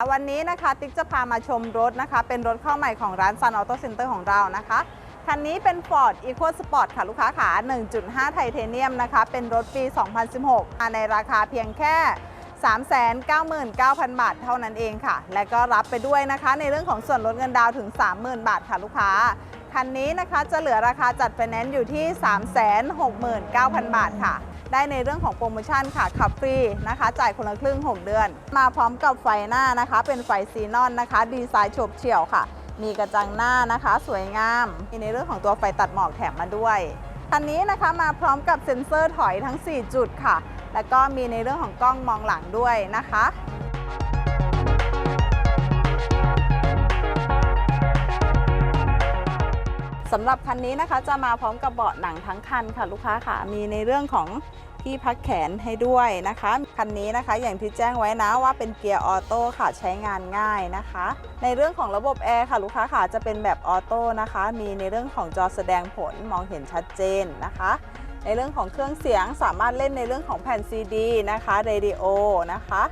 วันนี้นะคะติ๊กจะพามาชมรถนะคะ เป็นรถเข้าใหม่ของร้าน Sun Auto Center ของเรานะคะคันนี้เป็น Ford EcoSport ค่ะ ลูกค้าขา 1.5 ไทเทเนียมนะคะ เป็นรถปี 2016 มาในราคาเพียงแค่ 399,000 บาทเท่านั้นเองค่ะ และก็รับไปด้วยนะคะ ในเรื่องของส่วนลดเงินดาวน์ถึง 30,000 บาทค่ะลูกค้า คันนี้นะคะจะเหลือราคาจัดไฟแนนซ์อยู่ที่ 369,000 บาทค่ะ ได้ในเรื่องของโปรโมชั่นค่ะ ขับฟรีนะคะ จ่ายคนละครึ่ง 6 เดือน มาพร้อมกับไฟหน้านะคะ เป็นไฟซีนอนนะคะ ดีไซน์ฉบเฉี่ยวค่ะ มีกระจังหน้านะคะ สวยงาม มีในเรื่องของตัวไฟตัดหมอกแถมมาด้วยคันนี้นะคะมาพร้อมกับเซ็นเซอร์ถอยทั้ง 4 จุดค่ะ แล้วก็มีในเรื่องของกล้องมองหลังด้วยนะคะ สำหรับคันนี้นะคะจะมาพร้อมกับเบาะหนังทั้งคันค่ะลูกค้าค่ะ มีในเรื่องของที่พักแขนให้ด้วยนะคะ คันนี้นะคะอย่างที่แจ้งไว้นะว่าเป็นเกียร์ออโต้ค่ะใช้งานง่ายนะคะ ในเรื่องของระบบแอร์ค่ะลูกค้าค่ะจะเป็นแบบออโต้นะคะ มีในเรื่องของจอแสดงผลมองเห็นชัดเจนนะคะ ในเรื่องของเครื่องเสียงสามารถเล่นในเรื่องของแผ่นซีดีนะคะเรดิโอนะคะ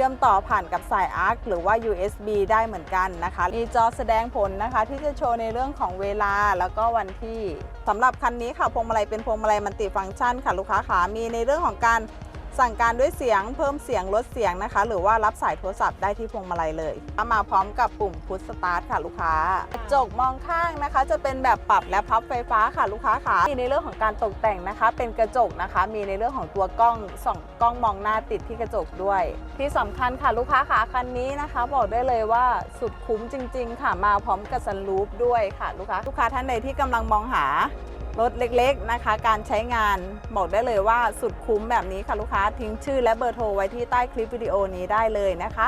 ชื่อมต่อผ่านกับสายอาร์คหรือว่า USB ได้เหมือนกันนะคะ มีจอแสดงผลนะคะ ที่จะโชว์ในเรื่องของเวลาแล้วก็วันที่สำหรับคันนี้ค่ะพวงมาลัยเป็นพวงมาลัยมันติฟังก์ชันค่ะลูกค้าขามีในเรื่องของการ สั่งการด้วยเสียงเพิ่มเสียงลดเสียงนะคะ หรือว่ารับสายโทรศัพท์ได้ที่พวงมาลัยเลยมาพร้อมกับปุ่มพุชสตาร์ทค่ะลูกค้ากระจกมองข้างนะคะ จะเป็นแบบปรับและพับไฟฟ้าค่ะลูกค้าขามีในเรื่องของการตกแต่งนะคะ เป็นกระจกนะคะ มีในเรื่องของตัวกล้องส่องกล้องมองหน้าติดที่กระจกด้วย ที่สำคัญค่ะลูกค้าขาคันนี้นะคะ บอกได้เลยว่าสุดคุ้มจริง ๆ ค่ะมาพร้อมกับซันรูฟด้วยค่ะลูกค้าลูกค้าท่านใดที่กำลังมองหา รถเล็กๆนะคะ การใช้งานบอกได้เลยว่าสุดคุ้มแบบนี้ค่ะลูกค้าทิ้งชื่อและเบอร์โทรไว้ที่ใต้คลิปวิดีโอนี้ได้เลยนะคะ